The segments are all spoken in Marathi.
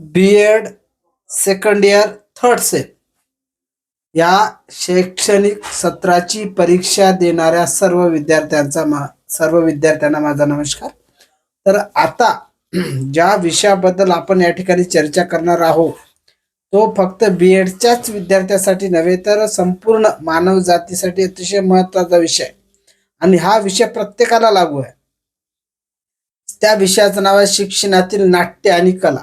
B Ed second year third sem या शैक्षणिक सत्राची परीक्षा देणाऱ्या सर्व विद्यार्थ्यांचा मा सर्व विद्यार्थ्यांना माझा नमस्कार. तर आता ज्या विषयाबद्दल आपण या ठिकाणी चर्चा करणार आहोत तो फक्त बी एडच्याच विद्यार्थ्यासाठी नव्हे तर संपूर्ण मानव जातीसाठी अतिशय महत्त्वाचा विषय आणि हा विषय प्रत्येकाला लागू आहे. त्या विषयाचं नाव आहे शिक्षणातील नाट्य आणि कला.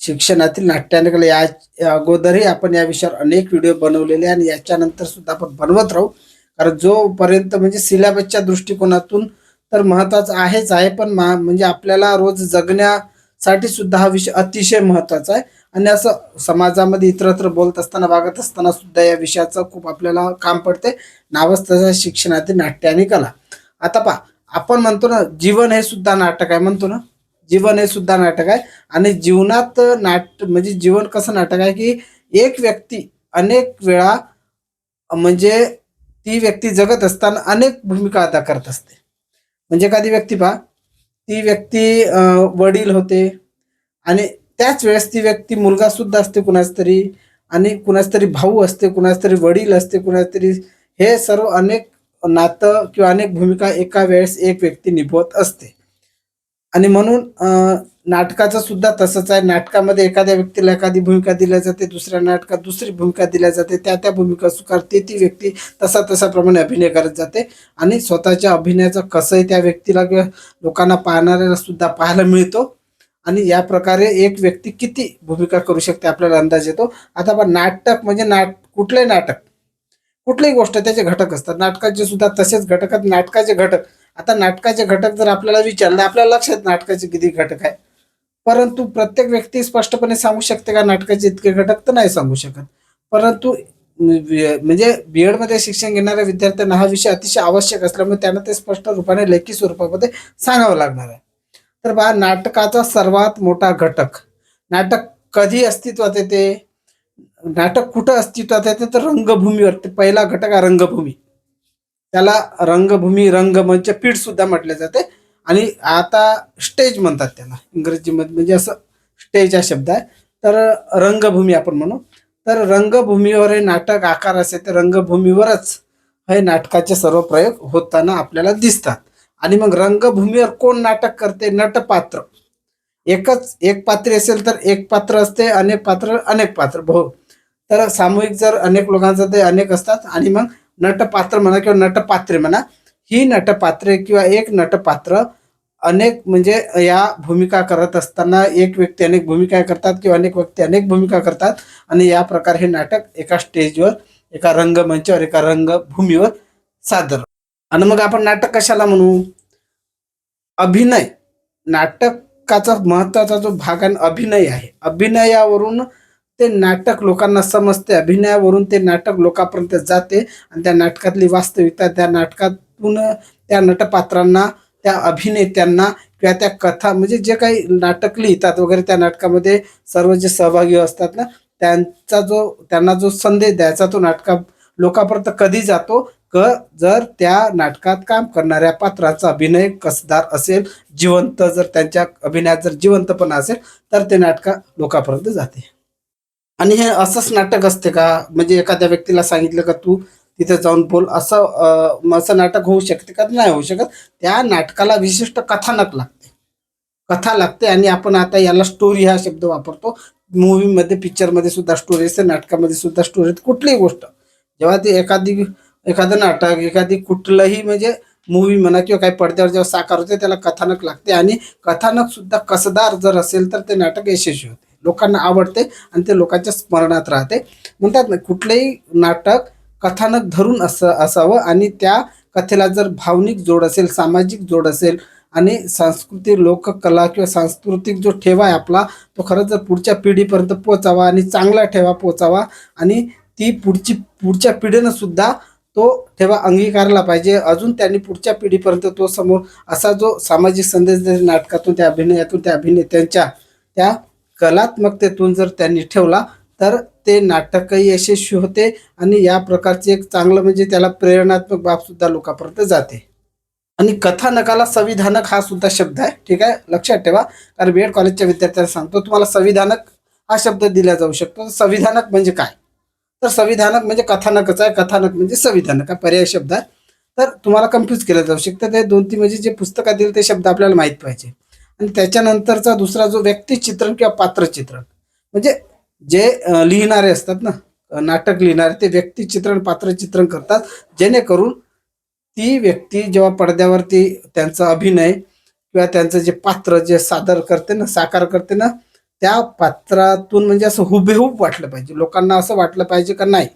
शिक्षणातील नाट्य कला या अगोदरही आपण या विषयावर अनेक व्हिडिओ बनवलेले आहे आणि याच्यानंतर सुद्धा आपण बनवत राहू. कारण जोपर्यंत म्हणजे सिलेबसच्या दृष्टिकोनातून तर महत्त्वाचा आहेच आहे पण मा म्हणजे आपल्याला रोज जगण्यासाठी सुद्धा हा विषय अतिशय महत्त्वाचा आहे. आणि असं समाजामध्ये इतरत्र बोलत असताना वागत असताना सुद्धा या विषयाचं खूप आपल्याला काम पडते. नावच तसं शिक्षणातील नाट्य आणि कला. आता पहा आपण म्हणतो ना जीवन हे सुद्धा नाटक आहे म्हणतो ना. जीवन हे सुद्धा नाटक आहे. आणि जीवनात नाट म्हणजे जीवन कसं नाटक आहे की एक व्यक्ती अनेक वेळा म्हणजे ती व्यक्ती जगत असताना अनेक भूमिका अदा करत असते. म्हणजे एखादी व्यक्ती पहा ती व्यक्ती वडील होते आणि त्याच वेळेस ती व्यक्ती मुलगा सुद्धा असते कुणाच तरी आणि कुणाच तरी भाऊ असते कुणाच तरी वडील असते कुणाच तरी हे सर्व अनेक नातं किंवा अनेक भूमिका एका वेळेस एक व्यक्ती निभवत असते. आणि म्हणून अं, नाटकाचं सुद्धा तसंच आहे. नाटकामध्ये एखाद्या व्यक्तीला एखादी भूमिका दिल्या जाते दुसऱ्या नाटकात दुसरी भूमिका दिल्या जाते त्या त्या भूमिका स्वीकारते ती व्यक्ती तसा तसाप्रमाणे अभिनय करत जाते. आणि स्वतःच्या अभिनयाचं कसंही त्या व्यक्तीला किंवा लोकांना पाहणाऱ्याला सुद्धा पाहायला मिळतो. आणि या प्रकारे एक व्यक्ती किती भूमिका करू शकते आपल्याला अंदाज येतो. आता पण नाटक म्हणजे नाट कुठलंही नाटक कुठलीही गोष्ट त्याचे घटक असतात. नाटकाचे सुद्धा तसेच घटक आहेत. नाटकाचे घटक आता नाटकाचे घटक जर आपल्याला विचारले आपल्याला लक्षात नाटकाचे किती घटक आहे परंतु प्रत्येक व्यक्ती स्पष्टपणे सांगू शकते का नाटकाचे इतके घटक तर नाही सांगू शकत. परंतु म्हणजे बी एडमध्ये शिक्षण घेणाऱ्या विद्यार्थ्यांना हा विषय अतिशय आवश्यक असल्यामुळे त्यांना ते स्पष्ट रूपाने लेखी स्वरूपामध्ये सांगावं लागणार आहे. तर बा नाटकाचा सर्वात मोठा घटक नाटक कधी अस्तित्वात येते? नाटक कुठं अस्तित्वात येते? तर रंगभूमीवर पहिला घटक आहे रंगभूमी. त्याला रंगभूमी रंगमंच पीठ सुद्धा म्हटले जाते. आणि आता स्टेज म्हणतात त्याला इंग्रजीमध्ये म्हणजे असं स्टेज हा शब्द आहे. तर रंगभूमी आपण म्हणू. तर रंगभूमीवर हे नाटक आकार असे तर रंगभूमीवरच हे नाटकाचे सर्व प्रयोग होताना आपल्याला दिसतात. आणि मग रंगभूमीवर कोण नाटक करते? नटपात्र. एकच एक पात्री असेल तर एक पात्र असते अनेक पात्र अनेक पात्र. भाऊ तर सामूहिक जर अनेक लोकांचं ते अनेक असतात. आणि मग नटपात्र म्हणा किंवा नटपात्रे म्हणा ही नटपात्रे किंवा एक नटपात्र अनेक म्हणजे या भूमिका करत असताना एक व्यक्ती अनेक भूमिका करतात किंवा अनेक व्यक्ती अनेक भूमिका करतात आणि या प्रकारे हे नाटक एका स्टेजवर एका रंगमंचावर एका रंगभूमीवर सादर. आणि मग आपण नाटक कशाला म्हणू? अभिनय. नाटकाचा महत्त्वाचा जो भाग आहे अभिनय आहे. अभिनयावरून ते नाटक लोकांना समजते. अभिनयावरून ते नाटक लोकांपर्यंत जाते आणि त्या नाटकातली वास्तविकता त्या नाटकातून त्या नटपात्रांना त्या अभिनेत्यांना किंवा त्या कथा म्हणजे जे काही नाटक लिहितात वगैरे त्या नाटकामध्ये सर्व जे सहभागी असतात ना त्यांचा जो त्यांना जो संदेश द्यायचा तो नाटका लोकांपर्यंत कधी जातो? क जर त्या नाटकात काम करणाऱ्या पात्राचा अभिनय कसदार असेल जिवंत जर त्यांच्या अभिनयात जर जिवंतपणा असेल तर ते नाटका लोकांपर्यंत जाते. आणि हे असंच नाटक असते का? म्हणजे एखाद्या व्यक्तीला सांगितलं का तू तिथे जाऊन बोल. असं असं नाटक होऊ शकते का? नाही होऊ शकत. त्या नाटकाला विशिष्ट कथानक लागते. कथा लागते आणि आपण आता याला स्टोरी हा शब्द वापरतो. मूवीमध्ये पिक्चरमध्ये सुद्धा स्टोरी असते. नाटकामध्ये सुद्धा स्टोरी कुठलीही गोष्ट. जेव्हा ती एखादी एखादं नाटक एखादी कुठलंही म्हणजे मूवी म्हणा किंवा काही पडद्यावर जेव्हा साकार होते त्याला कथानक लागते. आणि कथानक सुद्धा कसदार जर असेल तर ते नाटक यशस्वी होते. लोकांना आवडते आणि ते लोकांच्या स्मरणात राहते. म्हणतात ना कुठलंही नाटक कथानक धरून असं असावं आणि त्या कथेला जर भावनिक जोड असेल सामाजिक जोड असेल आणि सांस्कृतिक लोककला किंवा सांस्कृतिक जो ठेवा आहे आपला तो खरंच जर पुढच्या पिढीपर्यंत पोचावा आणि चांगला ठेवा पोचावा आणि ती पुढची पुढच्या पिढीनं सुद्धा तो ठेवा अंगीकारला पाहिजे. अजून त्यांनी पुढच्या पिढीपर्यंत तो समोर असा जो सामाजिक संदेश नाटकातून त्या अभिनयातून त्या अभिनेत्यांच्या त्या कलात्मकतेतून जर त्यांनी ठेवला तर ते नाटकही यशस्वी होते आणि या प्रकारचे एक चांगलं म्हणजे त्याला प्रेरणात्मक बाबसुद्धा लोकांपर्यंत जाते. आणि कथानकाला संविधानक हा सुद्धा शब्द आहे. ठीक आहे? लक्षात ठेवा. कारण बी एड कॉलेजच्या विद्यार्थ्यांना सांगतो तुम्हाला संविधानक हा शब्द दिला जाऊ शकतो. संविधानक म्हणजे काय? तर संविधानक म्हणजे कथानकच आहे. कथानक म्हणजे संविधानक हा पर्याय शब्द आहे. तर तुम्हाला कन्फ्यूज केलं जाऊ शकतं. ते दोन तीन म्हणजे जे पुस्तकात दिले ते शब्द आपल्याला माहीत पाहिजे. आणि त्याच्यानंतरचा दुसरा जो व्यक्तिचित्रण किंवा पात्रचित्रण. म्हणजे जे लिहिणारे असतात ना नाटक लिहिणारे ते व्यक्तिचित्रण पात्रचित्रण करतात. जेणेकरून ती व्यक्ती जेव्हा पडद्यावरती त्यांचा अभिनय किंवा त्यांचं जे पात्र जे सादर करते ना साकार करते ना त्या पात्रातून म्हणजे असं हुबेहूब वाटलं पाहिजे. लोकांना असं वाटलं पाहिजे का नाही?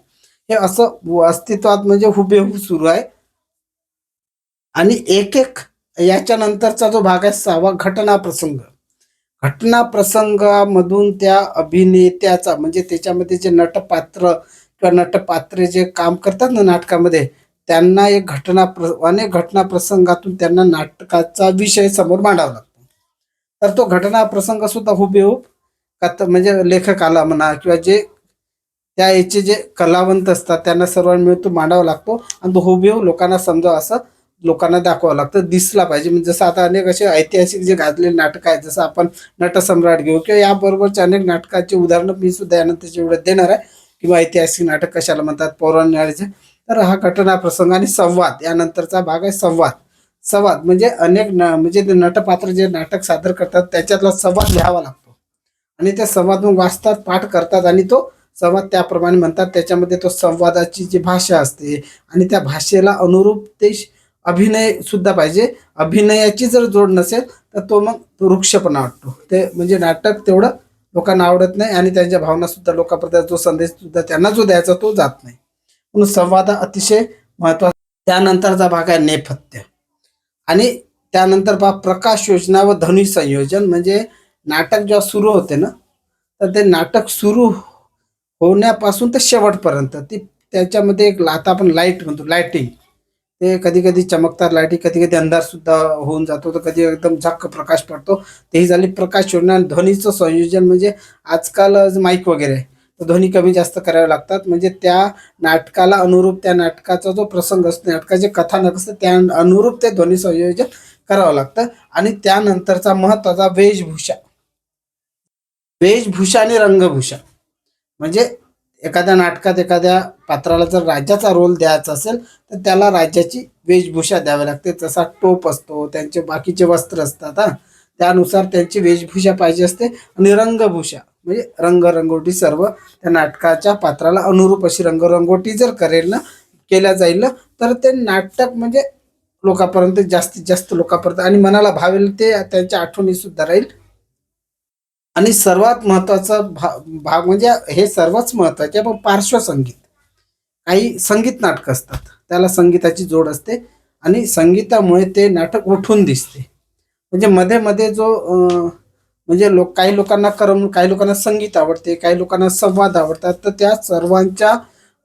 हे असं अस्तित्वात म्हणजे हुबेहूब सुरू आहे. आणि एक एक याच्यानंतरचा जो भाग आहे सहावा घटना प्रसंग. घटना प्रसंगामधून त्या अभिनेत्याचा म्हणजे त्याच्यामध्ये जे नटपात्र किंवा नटपात्रे जे काम करतात ना नाटकामध्ये त्यांना एक घटना प्र अनेक घटना प्रसंगातून त्यांना नाटकाचा विषय समोर मांडावा लागतो. तर तो घटना प्रसंग सुद्धा हुबेहूब कथ म्हणजे लेखकाला म्हणा किंवा जे त्या याचे जे कलावंत असतात त्यांना सर्वांना मिळून तो मांडावा लागतो. आणि तो हुबेहूब लोकांना समजावं असं लोकांना दाखवावं लागतं दिसला पाहिजे. म्हणजे जसं आता अनेक असे ऐतिहासिक जे गाजलेले नाटकं आहेत जसं आपण नटसम्राट घेऊ किंवा याबरोबरचे अनेक नाटकाचे उदाहरणं मी सुद्धा यानंतरच्या एवढं देणार आहे किंवा ऐतिहासिक नाटक कशाला म्हणतात पौराणिक तर हा घटना प्रसंग आणि संवाद यानंतरचा भाग आहे संवाद. संवाद म्हणजे अनेक न म्हणजे ते नटपात्र जे नाटक सादर करतात त्याच्यातला संवाद लिहावा लागतो. आणि त्या संवाद मग वाचतात पाठ करतात आणि तो संवाद त्याप्रमाणे म्हणतात त्याच्यामध्ये तो संवादाची जी भाषा असते आणि त्या भाषेला अनुरूप ते श- अभिनय सुद्धा पाहिजे. अभिनयाची जर जोड नसेल तर तो मग वृक्षपणा वाटतो. ते म्हणजे नाटक तेवढं लोकांना आवडत नाही आणि त्यांच्या भावना सुद्धा लोकांपर्यंत जो संदेश सुद्धा त्यांना जो द्यायचा तो जात नाही. म्हणून संवाद अतिशय महत्त्वाचा त्यानंतरचा भाग आहे नेपथ्य. आणि त्यानंतर पहा प्रकाश योजना व ध्वनी संयोजन म्हणजे नाटक जेव्हा सुरू होते ना तर ते नाटक सुरू होण्यापासून ते शेवटपर्यंत ती त्याच्यामध्ये एक आता आपण लाइट म्हणतो लाईटिंग ते कधी कधी चमकतात लाईटी कधी कधी अंधार सुद्धा होऊन जातो. तर कधी एकदम झक्क प्रकाश पडतो. तेही झाली प्रकाश शोधणं आणि ध्वनीचं संयोजन म्हणजे आजकाल माईक वगैरे आहे, तर ध्वनी कमी जास्त करावे लागतात. म्हणजे त्या नाटकाला अनुरूप त्या नाटकाचा जो प्रसंग असतो नाटकाचे कथानक असतं त्या अनुरूप ते ध्वनी संयोजन करावं लागतं. आणि त्यानंतरचा महत्त्वाचा वेशभूषा. वेशभूषा आणि रंगभूषा. म्हणजे एखाद्या नाटकात एखाद्या पात्राला जर राज्याचा रोल द्यायचा असेल तर त्याला राज्याची वेशभूषा द्यावी लागते. जसा टोप असतो त्यांचे बाकीचे वस्त्र असतात हां. त्यानुसार त्यांची वेशभूषा पाहिजे असते. आणि रंगभूषा म्हणजे रंगरंगोटी सर्व त्या नाटकाच्या पात्राला अनुरूप अशी रंगरंगोटी जर करेल ना केल्या जाईल ना तर ते नाटक म्हणजे लोकांपर्यंत जास्तीत जास्त लोकांपर्यंत आणि मनाला भावेल ते त्यांच्या आठवणी सुद्धा राहील. आणि सर्वात महत्त्वाचा भा भाग म्हणजे हे सर्वच महत्त्वाचे पण पार्श्वसंगीत. काही संगीत नाटकं असतात. त्याला संगीताची जोड असते आणि संगीतामुळे ते नाटक उठून दिसते. म्हणजे मध्ये मध्ये जो म्हणजे लोक काही लोकांना करम काही लोकांना संगीत आवडते काही लोकांना संवाद आवडतात तर त्या सर्वांच्या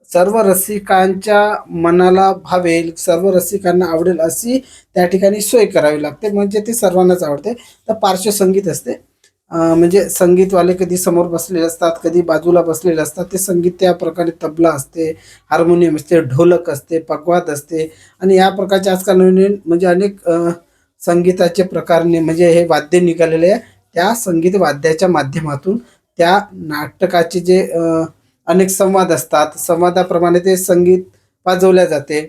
सर्व रसिकांच्या मनाला भावेल सर्व रसिकांना आवडेल अशी त्या ठिकाणी सोय करावी लागते. म्हणजे ते सर्वांनाच आवडते. तर पार्श्वसंगीत असते. म्हणजे संगीतवाले कधी समोर बसलेले असतात कधी बाजूला बसलेले असतात ते संगीत त्या प्रकारे तबला असते हार्मोनियम असते ढोलक असते पगवाद असते आणि या प्रकारचे आजकाल नवीन म्हणजे अनेक संगीताचे प्रकारने म्हणजे हे वाद्य निघालेले आहे. त्या संगीत वाद्याच्या माध्यमातून त्या नाटकाचे जे अनेक संवाद असतात संवादाप्रमाणे ते संगीत वाजवल्या जाते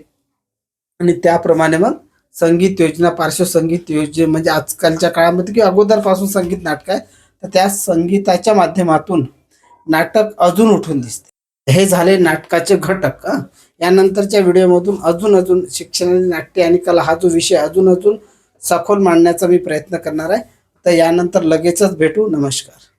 आणि त्याप्रमाणे मग संगीत योजना पार्श्वसंगीत योजना म्हणजे आजकालच्या काळामध्ये किंवा अगोदरपासून संगीत नाटक आहे तर त्या संगीताच्या माध्यमातून नाटक अजून उठून दिसते. हे झाले नाटकाचे घटक यानंतरच्या व्हिडिओमधून अजून अजून शिक्षण नाट्य आणि कला हा जो विषय अजून अजून सखोल मांडण्याचा मी प्रयत्न करणार आहे. तर यानंतर लगेचच भेटू. नमस्कार.